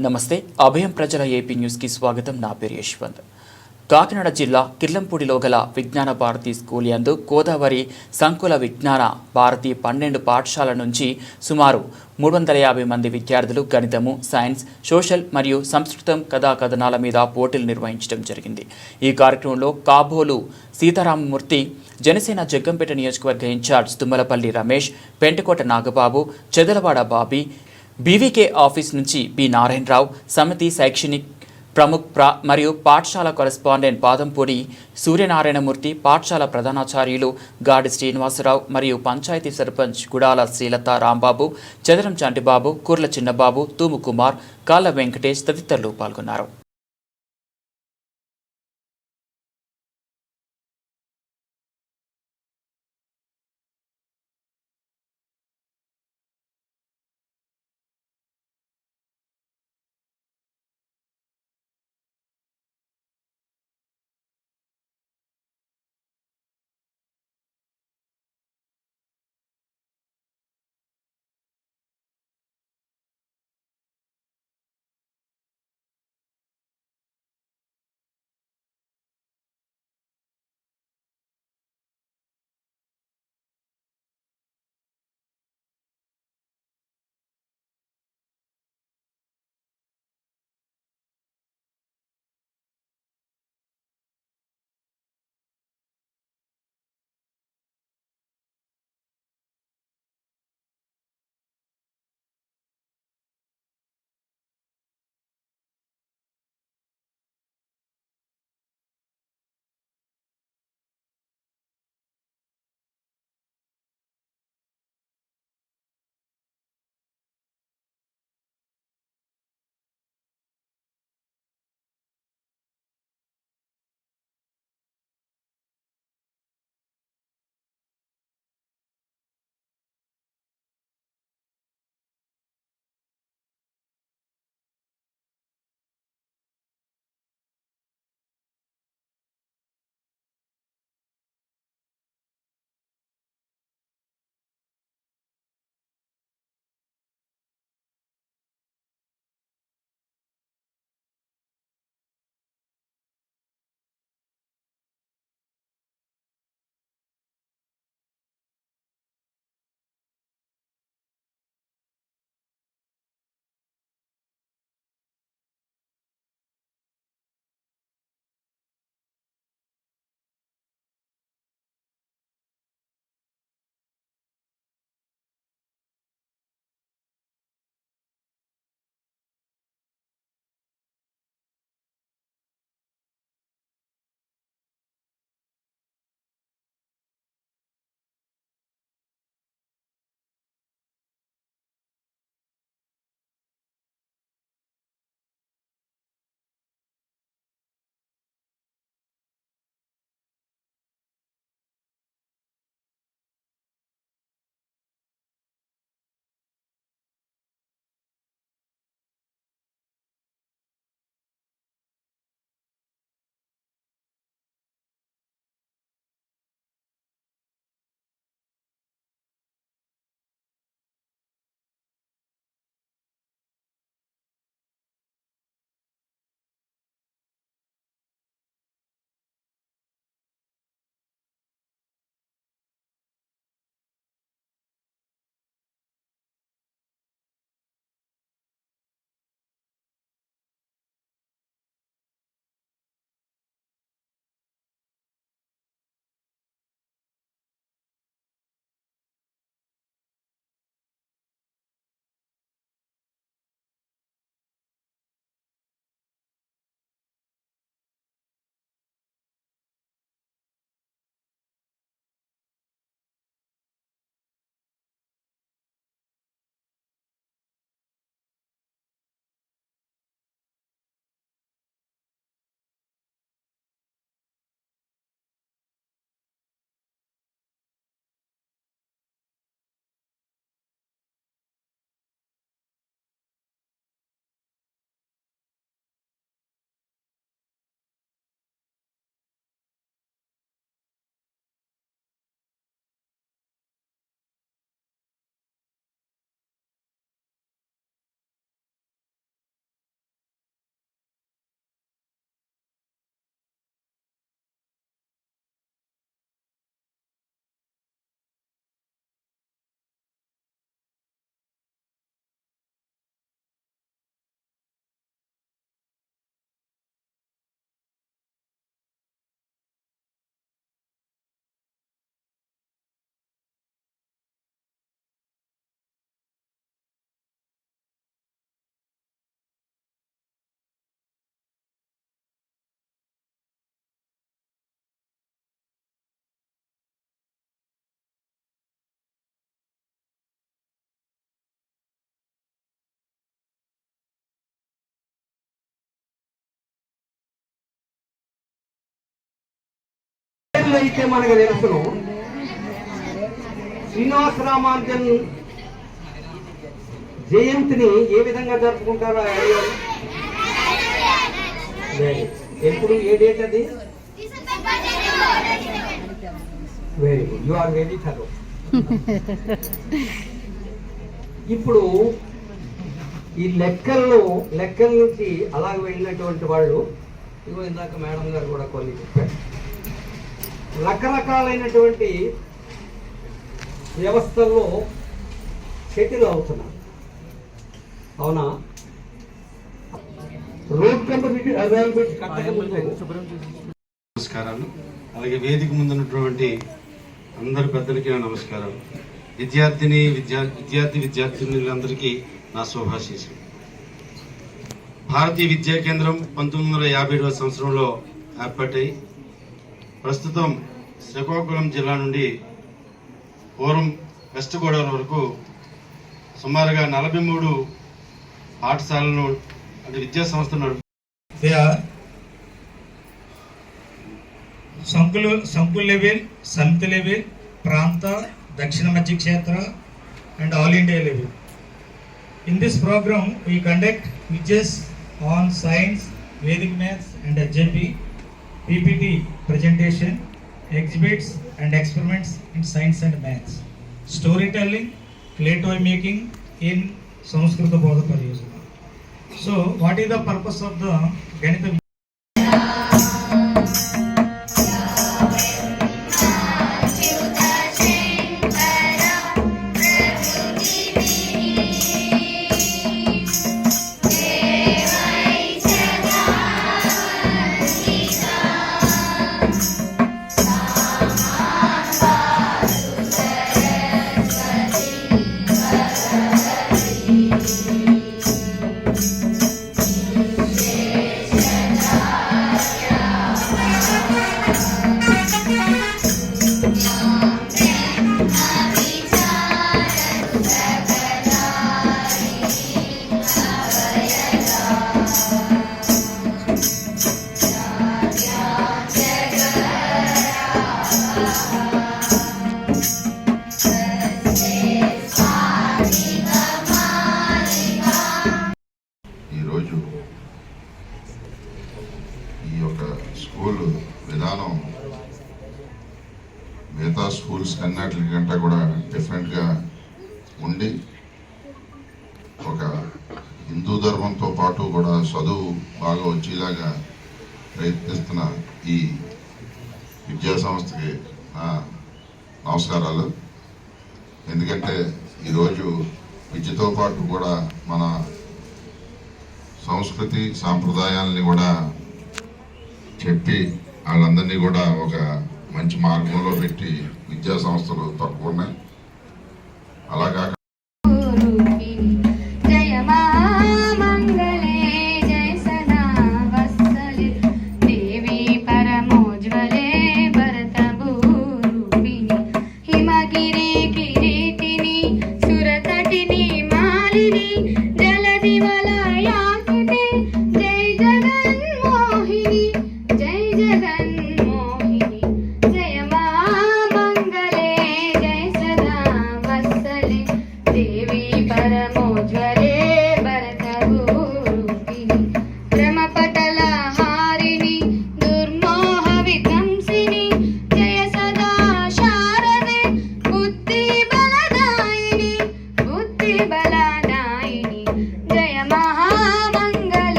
నమస్తే అభయం ప్రజల ఏపీ న్యూస్కి స్వాగతం. నా పేరు యశ్వంత్. కాకినాడ జిల్లా కిర్లంపూడిలో గల విజ్ఞాన భారతి స్కూల్ యందు గోదావరి సంకుల విజ్ఞాన భారతి పన్నెండు పాఠశాల నుంచి సుమారు మూడు వందల యాభై మంది విద్యార్థులు గణితము సైన్స్ సోషల్ మరియు సంస్కృతం కథాకథనాల మీద పోటీలు నిర్వహించడం జరిగింది. ఈ కార్యక్రమంలో కాబోలు సీతారామమూర్తి జనసేన జగ్గంపేట నియోజకవర్గ incharge Tummalapalli Ramesh Pentakota Nagababu Chedalavada Bobby BVK office నుంచి బి. నారాయణరావు సమితి శైక్షణిక్ ప్రముఖ్ ప్రా మరియు పాఠశాల కరెస్పాండెంట్ పాదంపూడి సూర్యనారాయణమూర్తి పాఠశాల ప్రధానాచార్యులు గాడి శ్రీనివాసరావు మరియు పంచాయతీ సర్పంచ్ గుడాల శ్రీలత రాంబాబు చదరం చంటిబాబు కుర్ల చిన్నబాబు తూము కుమార్ కాళ్ళ వెంకటేష్ తదితరులు పాల్గొన్నారు. అయితే మనకు తెలుసును శ్రీనివాస రామానుజన్ జయంతిని ఏ విధంగా జరుపుకుంటారో ఎప్పుడు? ఏ డేట్ అది? Very good you are very thorough ఇప్పుడు ఈ లెక్కల్లో లెక్కల నుంచి అలాగ వెళ్ళినటువంటి వాళ్ళు ఇగో ఇందాక మేడం గారు కూడా కొన్ని చెప్పారు. రకరకాలైనటువంటి వ్యవస్థల్లో సెటిల్ అవుతున్నారు. అవునా? రోడ్ నమస్కారాలు. అలాగే వేదిక ముందు ఉన్నటువంటి అందరి పెద్దలకి నా నమస్కారాలు. విద్యార్థిని విద్యా విద్యార్థి విద్యార్థినులందరికీ నా శుభాశీస్సులు. భారతీయ విద్యా కేంద్రం పంతొమ్మిది వందల యాభై ఏడవ సంవత్సరంలో ఏర్పాటై ప్రస్తుతం శ్రీకాకుళం జిల్లా నుండి పూర్వం వెస్ట్ గోదావరి వరకు సుమారుగా నలభై మూడు పాఠశాలను అంటే విద్యా సంస్థలు నడుపు సంకులు సంకుల్ లెవెల్ సమితి లెవెల్ ప్రాంత దక్షిణ మధ్య క్షేత్ర and all India level. In this programme we conduct quizzes on science vedic maths and HMP PPT presentation exhibits and experiments in science and maths storytelling clay toy making in సంస్కృత బోధ పరియోజన so what is the purpose of the గణిత హిందూ ధర్మంతో పాటు కూడా చదువు బాగా వచ్చేలాగా ప్రయత్నిస్తున్న ఈ విద్యా సంస్థకి నా నమస్కారాలు. ఎందుకంటే ఈరోజు విద్యతో పాటు కూడా మన సంస్కృతి సాంప్రదాయాలని కూడా చెప్పి వాళ్ళందరినీ కూడా ఒక మంచి మార్గంలో పెట్టి విద్యా సంస్థలు తక్కువ ఉన్నాయి. అలాగా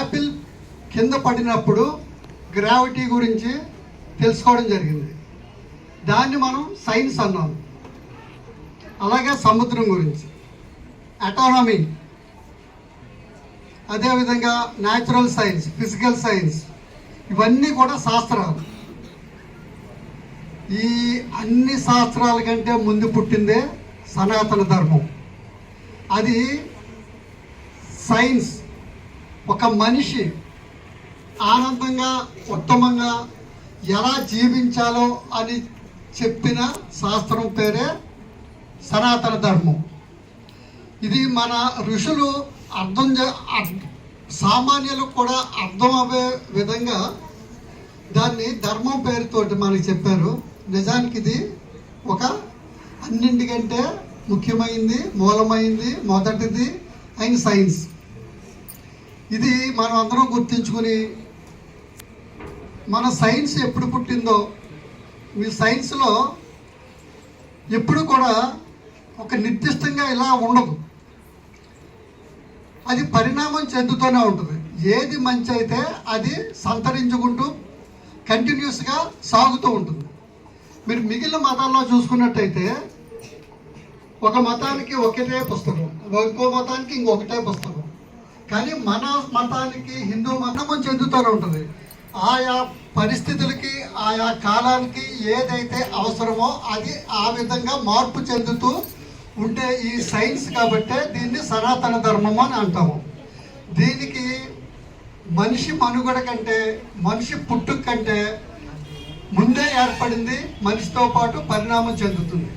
యాపిల్ కింద పడినప్పుడు గ్రావిటీ గురించి తెలుసుకోవడం జరిగింది. దాన్ని మనం సైన్స్ అన్నాం అలాగే సముద్రం గురించి. అటానమీ అదేవిధంగా న్యాచురల్ సైన్స్ ఫిజికల్ సైన్స్ ఇవన్నీ కూడా శాస్త్రాలు. ఈ అన్ని శాస్త్రాల కంటే ముందు పుట్టిందే సనాతన ధర్మం. అది సైన్స్ ఒక మనిషి ఆనందంగా ఉత్తమంగా ఎలా జీవించాలో అని చెప్పిన శాస్త్రం పేరే సనాతన ధర్మం. ఇది మన ఋషులు అర్థం చే- సామాన్యులకు కూడా అర్థం అవ్వే విధంగా దాన్ని ధర్మం పేరుతోటి మనకి చెప్పారు. నిజానికి ఇది ఒక అన్నింటికంటే ముఖ్యమైంది మూలమైంది మొదటిది అయిన సైన్స్. ఇది మనం అందరం గుర్తించుకుని మన సైన్స్ ఎప్పుడు పుట్టిందో మీ సైన్స్లో ఎప్పుడు కూడా ఒక నిర్దిష్టంగా ఇలా ఉండదు. అది పరిణామం చెందుతూనే ఉంటుంది. ఏది మంచి అయితే అది సంతరించుకుంటూ కంటిన్యూస్గా సాగుతూ ఉంటుంది. మీరు మిగిలిన మతాల్లో చూసుకున్నట్టయితే ఒక మతానికి ఒకటే పుస్తకం ఇంకో మతానికి ఇంకొకటే పుస్తకం. కానీ మన మతానికి హిందూ మతము చెందుతూనే ఉంటుంది. ఆయా పరిస్థితులకి ఆయా కాలానికి ఏదైతే అవసరమో అది ఆ విధంగా మార్పు చెందుతూ ఉంటే ఈ సైన్స్ కాబట్టే దీన్ని సనాతన ధర్మం అని అంటాము. దీనికి మనిషి మనుగడ కంటే మనిషి పుట్టుక కంటే ముందే ఏర్పడింది మనిషితో పాటు పరిణామం చెందుతుంది.